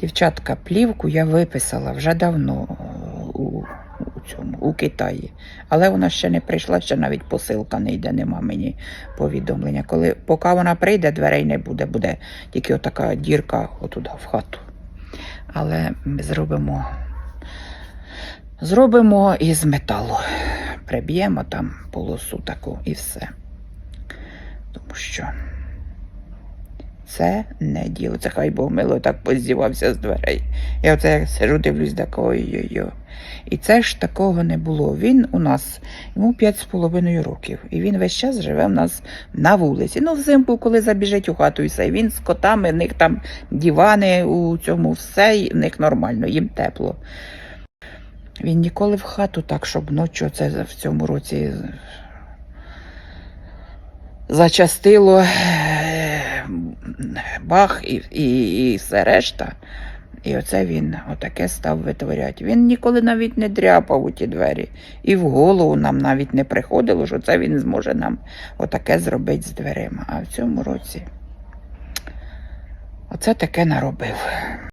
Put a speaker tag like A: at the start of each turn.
A: Дівчатка, плівку я виписала вже давно у, у цьому, у Китаї. Але вона ще не прийшла, ще навіть посилка не йде, нема мені повідомлення. Коли, поки вона прийде, дверей не буде, буде тільки отака дірка отуда в хату. Але зробимо, зробимо із металу. Приб'ємо там полосу таку і все. Тому що це не діло. Це хай Бог мило так поздівався з дверей. Я оце як сижу, дивлюсь, так ой-ой-ой. І це ж такого не було. Він у нас йому п'ять з половиною років. І він весь час живе в нас на вулиці. Ну, взимку, коли забіжить у хату і все. Він з котами, в них там дивани у цьому все, і в них нормально, їм тепло. Він ніколи в хату так, щоб ночі це в цьому році зачастило бах і, і, і все решта. І оце він отаке став витворяти. Він ніколи навіть не дряпав у ті двері. І в голову нам навіть не приходило, що це він зможе нам отаке зробити з дверима. А в цьому році оце таке наробив.